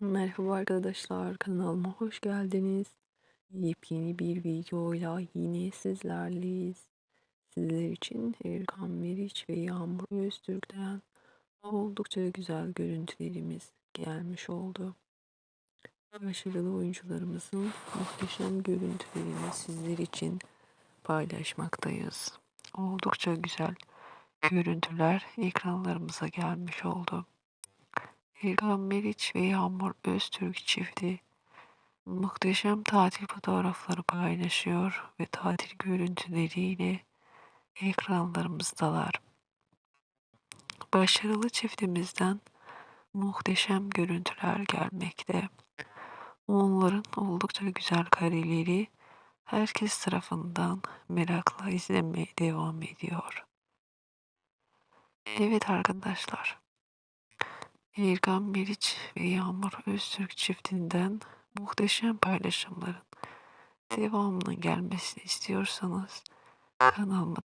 Merhaba arkadaşlar, kanalıma hoş geldiniz. Yepyeni bir videoyla yine sizlerleyiz. Sizler için Erkan Meriç ve Yağmur Öztürk'ten oldukça güzel görüntülerimiz gelmiş oldu. Başarılı oyuncularımızın muhteşem görüntülerini sizler için paylaşmaktayız. Oldukça güzel görüntüler ekranlarımıza gelmiş oldu. Erkan Meriç ve Yağmur Öztürk çifti muhteşem tatil fotoğrafları paylaşıyor ve tatil görüntüleriyle ekranlarımızdalar. Başarılı çiftimizden muhteşem görüntüler gelmekte. Onların oldukça güzel kareleri herkes tarafından merakla izlemeye devam ediyor. Evet arkadaşlar. Erkan Meriç ve Yağmur Öztürk çiftinden muhteşem paylaşımların devamının gelmesini istiyorsanız kanalıma